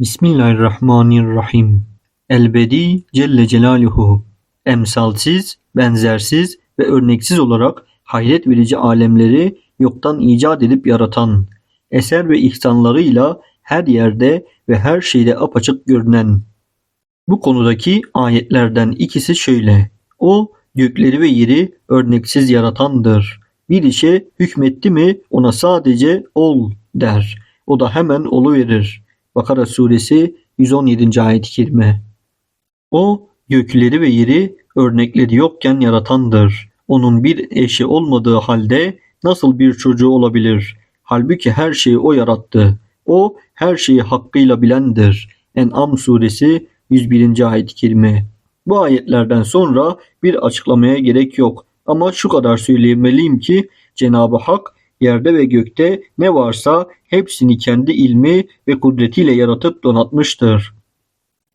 Bismillahirrahmanirrahim. Elbedi Celle Celaluhu. Emsalsiz, benzersiz ve örneksiz olarak hayret verici alemleri yoktan icat edip yaratan, eser ve ihsanlarıyla her yerde ve her şeyde apaçık görünen. Bu konudaki ayetlerden ikisi şöyle. O gökleri ve yeri örneksiz yaratandır. Bir işe hükmetti mi ona sadece ol der. O da hemen oluverir. Bakara suresi 117. ayet-i kerime. O gökleri ve yeri örnekleri yokken yaratandır. Onun bir eşi olmadığı halde nasıl bir çocuğu olabilir? Halbuki her şeyi o yarattı. O her şeyi hakkıyla bilendir. En'am suresi 101. ayet-i kerime. Bu ayetlerden sonra bir açıklamaya gerek yok. Ama şu kadar söylemeliyim ki Cenab-ı Hak yerde ve gökte ne varsa hepsini kendi ilmi ve kudretiyle yaratıp donatmıştır.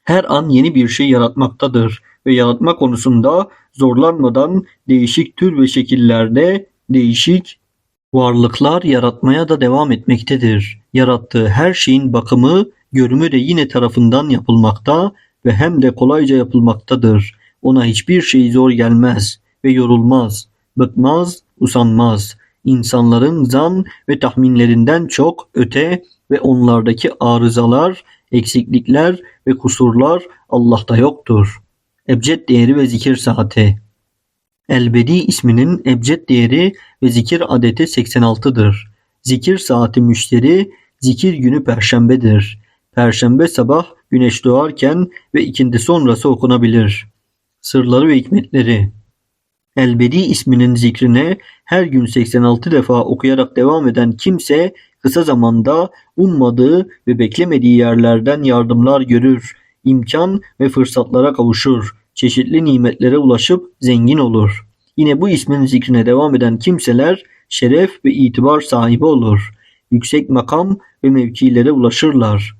Her an yeni bir şey yaratmaktadır ve yaratma konusunda zorlanmadan değişik tür ve şekillerde değişik varlıklar yaratmaya da devam etmektedir. Yarattığı her şeyin bakımı, görümü de yine tarafından yapılmakta ve hem de kolayca yapılmaktadır. Ona hiçbir şey zor gelmez ve yorulmaz, bıkmaz, usanmaz. İnsanların zan ve tahminlerinden çok öte ve onlardaki arızalar, eksiklikler ve kusurlar Allah'ta yoktur. Ebced değeri ve zikir saati Elbedi isminin ebced değeri ve zikir adeti 86'dır. Zikir saati müşteri, zikir günü perşembedir. Perşembe sabah güneş doğarken ve ikindi sonrası okunabilir. Sırları ve hikmetleri Elbedi isminin zikrine her gün 86 defa okuyarak devam eden kimse kısa zamanda ummadığı ve beklemediği yerlerden yardımlar görür, imkan ve fırsatlara kavuşur, çeşitli nimetlere ulaşıp zengin olur. Yine bu ismin zikrine devam eden kimseler şeref ve itibar sahibi olur. Yüksek makam ve mevkilere ulaşırlar.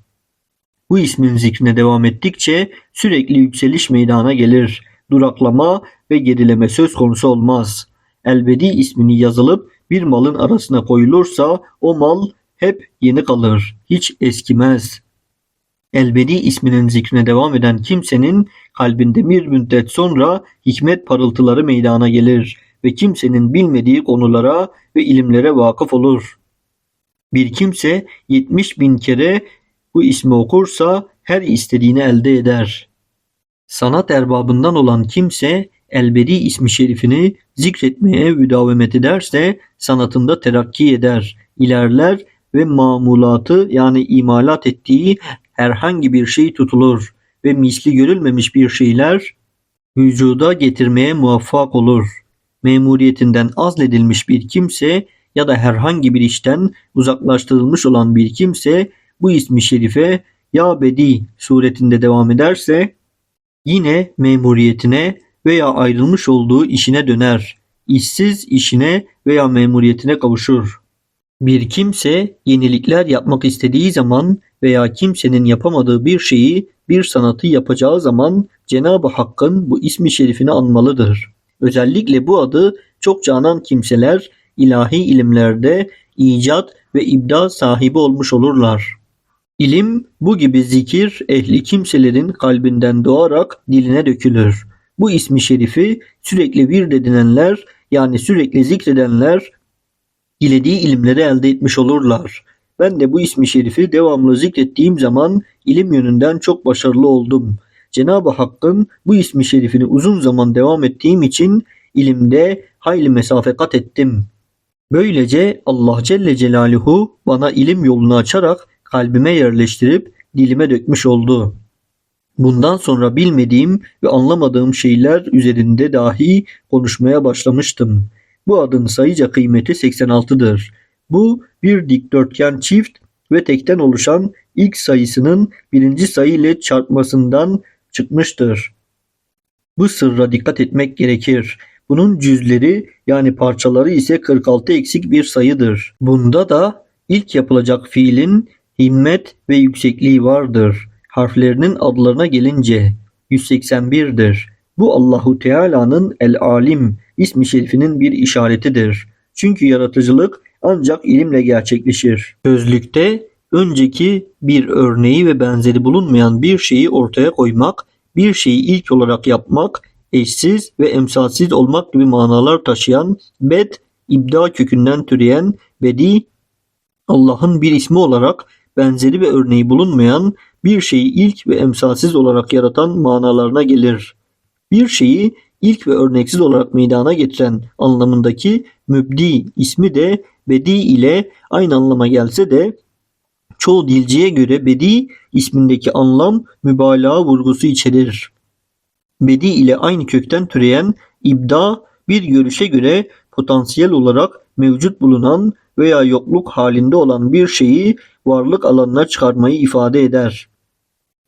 Bu ismin zikrine devam ettikçe sürekli yükseliş meydana gelir. Duraklama ve gerileme söz konusu olmaz. Elbedi ismini yazılıp bir malın arasına koyulursa o mal hep yeni kalır, hiç eskimez. Elbedi isminin zikrine devam eden kimsenin kalbinde bir müddet sonra hikmet parıltıları meydana gelir ve kimsenin bilmediği konulara ve ilimlere vakıf olur. Bir kimse 70 bin kere bu ismi okursa her istediğini elde eder. Sanat erbabından olan kimse elbedi ismi şerifini zikretmeye müdavemet ederse sanatında terakki eder, ilerler ve mamulatı yani imalat ettiği herhangi bir şey tutulur ve misli görülmemiş bir şeyler vücuda getirmeye muvaffak olur. Memuriyetinden azledilmiş bir kimse ya da herhangi bir işten uzaklaştırılmış olan bir kimse bu ismi şerife ya bedi suretinde devam ederse yine memuriyetine veya ayrılmış olduğu işine döner. İşsiz işine veya memuriyetine kavuşur. Bir kimse yenilikler yapmak istediği zaman veya kimsenin yapamadığı bir şeyi, bir sanatı yapacağı zaman Cenab-ı Hakk'ın bu ismi şerifini anmalıdır. Özellikle bu adı çok canan kimseler ilahi ilimlerde icat ve ibda sahibi olmuş olurlar. İlim bu gibi zikir ehli kimselerin kalbinden doğarak diline dökülür. Bu ismi şerifi sürekli vird edinenler yani sürekli zikredenler dilediği ilimleri elde etmiş olurlar. Ben de bu ismi şerifi devamlı zikrettiğim zaman ilim yönünden çok başarılı oldum. Cenab-ı Hakk'ın bu ismi şerifini uzun zaman devam ettiğim için ilimde hayli mesafe kat ettim. Böylece Allah Celle Celaluhu bana ilim yolunu açarak kalbime yerleştirip dilime dökmüş oldu. Bundan sonra bilmediğim ve anlamadığım şeyler üzerinde dahi konuşmaya başlamıştım. Bu adın sayıca kıymeti 86'dır. Bu bir dikdörtgen çift ve tekten oluşan ilk sayısının birinci sayı ile çarpmasından çıkmıştır. Bu sırra dikkat etmek gerekir. Bunun cüzleri yani parçaları ise 46 eksik bir sayıdır. Bunda da ilk yapılacak fiilin himmet ve yüksekliği vardır. Harflerinin adlarına gelince 181'dir. Bu Allahu Teala'nın El Alim ismi şerifinin bir işaretidir. Çünkü yaratıcılık ancak ilimle gerçekleşir. Sözlükte önceki bir örneği ve benzeri bulunmayan bir şeyi ortaya koymak, bir şeyi ilk olarak yapmak, eşsiz ve emsalsiz olmak gibi manalar taşıyan bed, ibda kökünden türeyen bedi, Allah'ın bir ismi olarak benzeri ve örneği bulunmayan bir şeyi ilk ve emsalsiz olarak yaratan manalarına gelir. Bir şeyi ilk ve örneksiz olarak meydana getiren anlamındaki mübdi ismi de bedi ile aynı anlama gelse de çoğu dilciye göre bedi ismindeki anlam mübalağa vurgusu içerir. Bedi ile aynı kökten türeyen ibda bir görüşe göre potansiyel olarak mevcut bulunan veya yokluk halinde olan bir şeyi varlık alanına çıkarmayı ifade eder.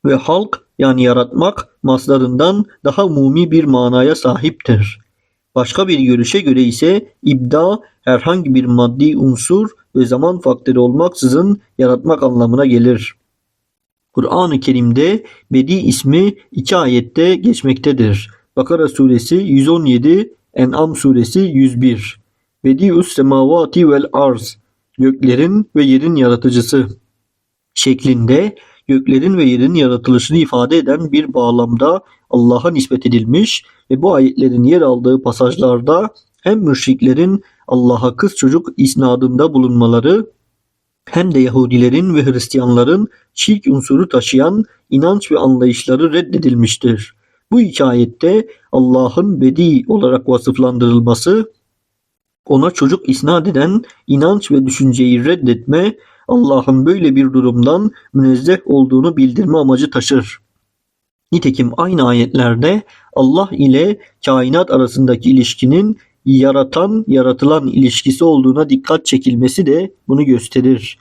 Ve halk yani yaratmak maslarından daha umumi bir manaya sahiptir. Başka bir görüşe göre ise ibda herhangi bir maddi unsur ve zaman faktörü olmaksızın yaratmak anlamına gelir. Kur'an-ı Kerim'de Bedi ismi iki ayette geçmektedir. Bakara suresi 117, En'am suresi 101. Bediüs semavati vel arz göklerin ve yerin yaratıcısı şeklinde göklerin ve yerin yaratılışını ifade eden bir bağlamda Allah'a nispet edilmiş ve bu ayetlerin yer aldığı pasajlarda hem müşriklerin Allah'a kız çocuk isnadında bulunmaları hem de Yahudilerin ve Hristiyanların şirk unsuru taşıyan inanç ve anlayışları reddedilmiştir. Bu iki ayette Allah'ın bedi olarak vasıflandırılması, ona çocuk isnat eden inanç ve düşünceyi reddetme, Allah'ın böyle bir durumdan münezzeh olduğunu bildirme amacı taşır. Nitekim aynı ayetlerde Allah ile kainat arasındaki ilişkinin yaratan yaratılan ilişkisi olduğuna dikkat çekilmesi de bunu gösterir.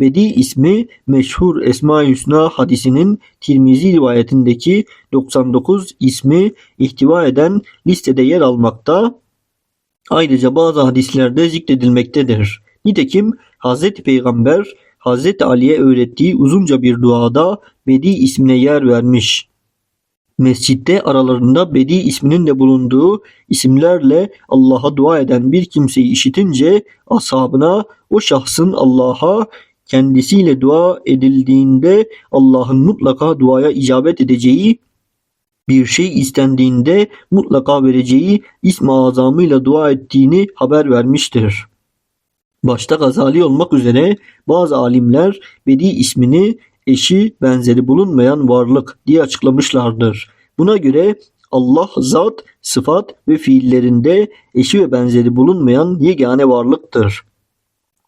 Bedi ismi meşhur Esma-i Hüsna hadisinin Tirmizi rivayetindeki 99 ismi ihtiva eden listede yer almakta. Ayrıca bazı hadislerde zikredilmektedir. Nitekim Hz. Peygamber Hz. Ali'ye öğrettiği uzunca bir duada Bedi ismine yer vermiş. Mescitte aralarında Bedi isminin de bulunduğu isimlerle Allah'a dua eden bir kimseyi işitince ashabına o şahsın Allah'a kendisiyle dua edildiğinde Allah'ın mutlaka duaya icabet edeceği bir şey istendiğinde mutlaka vereceği ism-i azamıyla dua ettiğini haber vermiştir. Başta Gazali olmak üzere bazı alimler Bedi ismini eşi benzeri bulunmayan varlık diye açıklamışlardır. Buna göre Allah zat, sıfat ve fiillerinde eşi ve benzeri bulunmayan yegane varlıktır.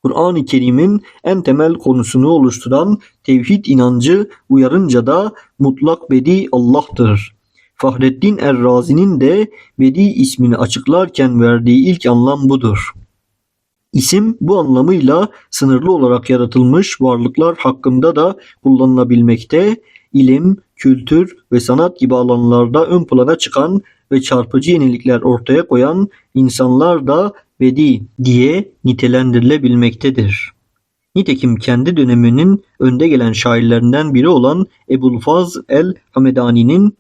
Kur'an-ı Kerim'in en temel konusunu oluşturan tevhid inancı uyarınca da mutlak bedi Allah'tır. Fahrettin Errazi'nin de Bedi ismini açıklarken verdiği ilk anlam budur. İsim bu anlamıyla sınırlı olarak yaratılmış varlıklar hakkında da kullanılabilmekte, ilim, kültür ve sanat gibi alanlarda ön plana çıkan ve çarpıcı yenilikler ortaya koyan insanlar da bedi diye nitelendirilebilmektedir. Nitekim kendi döneminin önde gelen şairlerinden biri olan Ebulfaz el-Hamedani'nin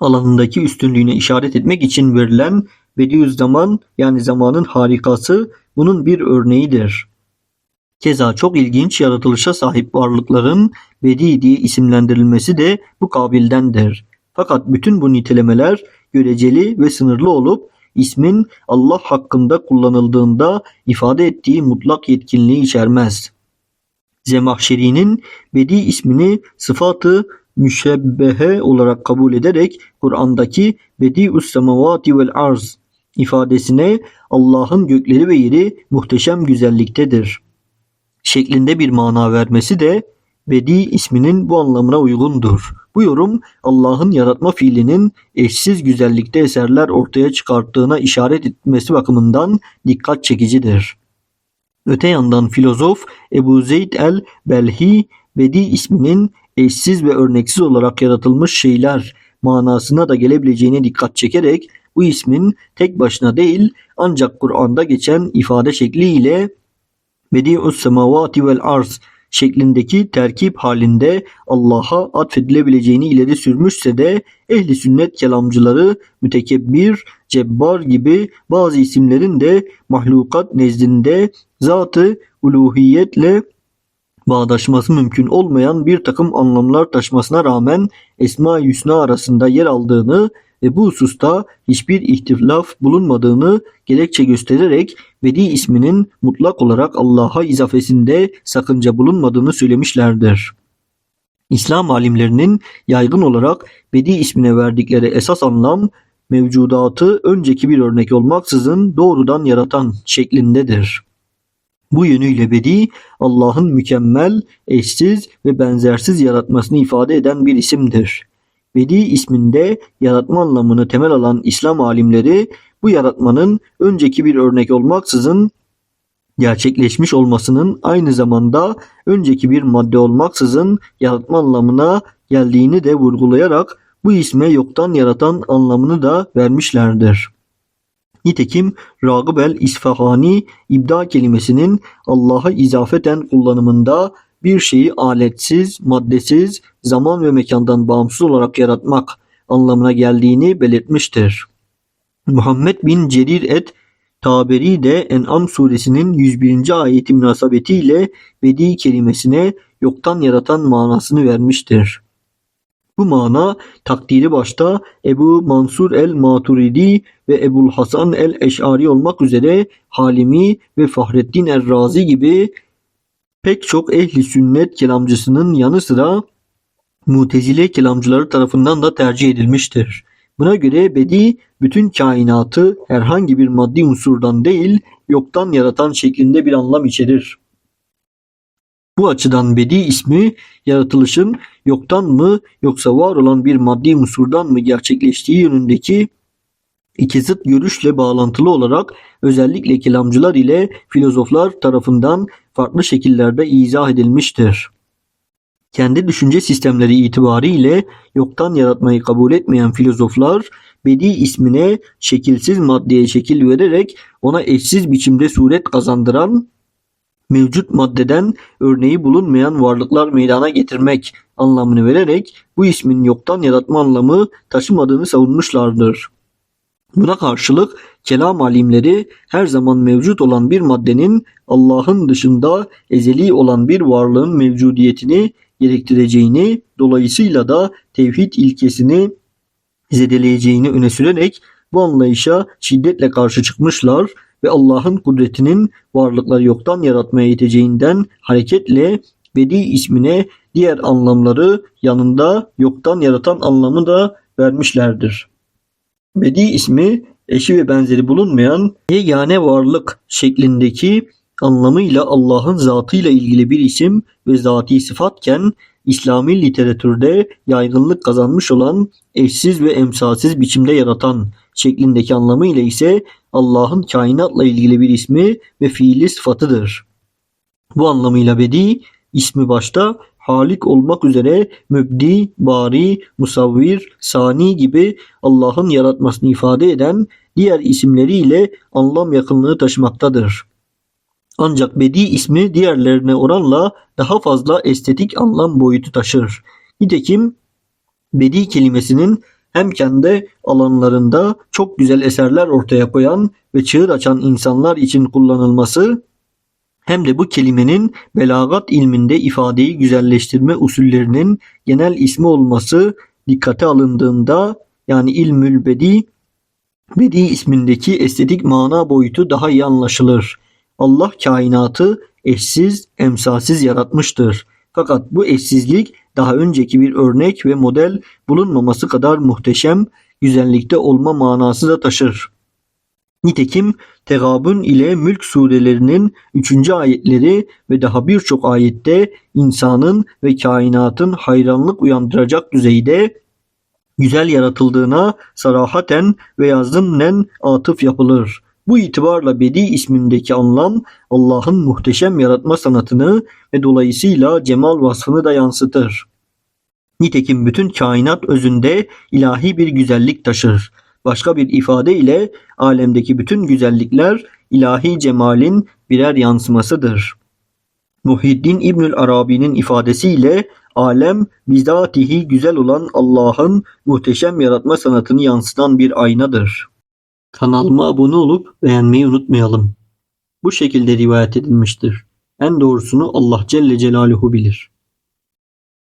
alanındaki üstünlüğüne işaret etmek için verilen Bediüzzaman yani zamanın harikası bunun bir örneğidir. Keza çok ilginç yaratılışa sahip varlıkların Bedi diye isimlendirilmesi de bu kabildendir. Fakat bütün bu nitelemeler göreceli ve sınırlı olup ismin Allah hakkında kullanıldığında ifade ettiği mutlak yetkinliği içermez. Zemahşeri'nin Bedi ismini sıfatı müşebbehe olarak kabul ederek Kur'an'daki Bedi'us semavati vel arz ifadesine Allah'ın gökleri ve yeri muhteşem güzelliktedir şeklinde bir mana vermesi de Bedi isminin bu anlamına uygundur. Bu yorum Allah'ın yaratma fiilinin eşsiz güzellikte eserler ortaya çıkarttığına işaret etmesi bakımından dikkat çekicidir. Öte yandan filozof Ebu Zeyd el-Belhi Bedi isminin eşsiz ve örneksiz olarak yaratılmış şeyler manasına da gelebileceğine dikkat çekerek bu ismin tek başına değil ancak Kur'an'da geçen ifade şekliyle Bedi'us semavati vel arz şeklindeki terkip halinde Allah'a atfedilebileceğini ileri sürmüşse de ehli sünnet kelamcıları mütekebbir, cebbar gibi bazı isimlerin de mahlukat nezdinde zatı uluhiyetle bağdaşması mümkün olmayan bir takım anlamlar taşmasına rağmen Esma-i Hüsna arasında yer aldığını ve bu hususta hiçbir ihtilaf bulunmadığını gerekçe göstererek Vedi isminin mutlak olarak Allah'a izafesinde sakınca bulunmadığını söylemişlerdir. İslam alimlerinin yaygın olarak Vedi ismine verdikleri esas anlam mevcudatı önceki bir örnek olmaksızın doğrudan yaratan şeklindedir. Bu yönüyle Bedi Allah'ın mükemmel, eşsiz ve benzersiz yaratmasını ifade eden bir isimdir. Bedi isminde yaratma anlamını temel alan İslam alimleri bu yaratmanın önceki bir örnek olmaksızın gerçekleşmiş olmasının aynı zamanda önceki bir madde olmaksızın yaratma anlamına geldiğini de vurgulayarak bu isme yoktan yaratan anlamını da vermişlerdir. Nitekim Ragıb el-İsfahani ibda kelimesinin Allah'a izafeten kullanımında bir şeyi aletsiz, maddesiz, zaman ve mekandan bağımsız olarak yaratmak anlamına geldiğini belirtmiştir. Muhammed bin Cerir et Taberi de En'am suresinin 101. ayeti münasebetiyle bedi kelimesine yoktan yaratan manasını vermiştir. Bu mana takdiri başta Ebu Mansur el-Maturidi ve Ebul Hasan el-Eş'ari olmak üzere Halimi ve Fahrettin er-Razi gibi pek çok ehli sünnet kelamcısının yanı sıra Mutezile kelamcıları tarafından da tercih edilmiştir. Buna göre bedi bütün kainatı herhangi bir maddi unsurdan değil yoktan yaratan şeklinde bir anlam içerir. Bu açıdan bedi ismi yaratılışın yoktan mı yoksa var olan bir maddi unsurdan mı gerçekleştiği yönündeki iki zıt görüşle bağlantılı olarak özellikle kelamcılar ile filozoflar tarafından farklı şekillerde izah edilmiştir. Kendi düşünce sistemleri itibariyle yoktan yaratmayı kabul etmeyen filozoflar bedi ismine şekilsiz maddeye şekil vererek ona eşsiz biçimde suret kazandıran mevcut maddeden örneği bulunmayan varlıklar meydana getirmek anlamını vererek bu ismin yoktan yaratma anlamı taşımadığını savunmuşlardır. Buna karşılık kelam alimleri her zaman mevcut olan bir maddenin Allah'ın dışında ezeli olan bir varlığın mevcudiyetini gerektireceğini, dolayısıyla da tevhid ilkesini zedeleyeceğini öne sürerek bu anlayışa şiddetle karşı çıkmışlar ve Allah'ın kudretinin varlıkları yoktan yaratmaya yeteceğinden hareketle Bedi ismine diğer anlamları yanında yoktan yaratan anlamı da vermişlerdir. Bedi ismi eşi ve benzeri bulunmayan yegane varlık şeklindeki anlamıyla Allah'ın zatıyla ilgili bir isim ve zati sıfatken İslami literatürde yaygınlık kazanmış olan eşsiz ve emsalsiz biçimde yaratan şeklindeki anlamıyla ise Allah'ın kainatla ilgili bir ismi ve fiili sıfatıdır. Bu anlamıyla bedi ismi başta halik olmak üzere mübdi, bari, musavvir, sani gibi Allah'ın yaratmasını ifade eden diğer isimleriyle anlam yakınlığı taşımaktadır. Ancak bedi ismi diğerlerine oranla daha fazla estetik anlam boyutu taşır. Nitekim bedi kelimesinin hem kendi alanlarında çok güzel eserler ortaya koyan ve çığır açan insanlar için kullanılması hem de bu kelimenin belagat ilminde ifadeyi güzelleştirme usullerinin genel ismi olması dikkate alındığında yani ilmül bedi bedi ismindeki estetik mana boyutu daha iyi anlaşılır. Allah kainatı eşsiz, emsalsiz yaratmıştır. Fakat bu eşsizlik daha önceki bir örnek ve model bulunmaması kadar muhteşem güzellikte olma manası da taşır. Nitekim Tegabun ile Mülk surelerinin 3. ayetleri ve daha birçok ayette insanın ve kainatın hayranlık uyandıracak düzeyde güzel yaratıldığına sarahaten veya zımnen atıf yapılır. Bu itibarla Bedi ismindeki anlam Allah'ın muhteşem yaratma sanatını ve dolayısıyla cemal vasfını da yansıtır. Nitekim bütün kainat özünde ilahi bir güzellik taşır. Başka bir ifade ile alemdeki bütün güzellikler ilahi cemalin birer yansımasıdır. Muhiddin İbnül Arabi'nin ifadesiyle alem bizatihi güzel olan Allah'ın muhteşem yaratma sanatını yansıtan bir aynadır. Kanalıma abone olup beğenmeyi unutmayalım. Bu şekilde rivayet edilmiştir. En doğrusunu Allah Celle Celaluhu bilir.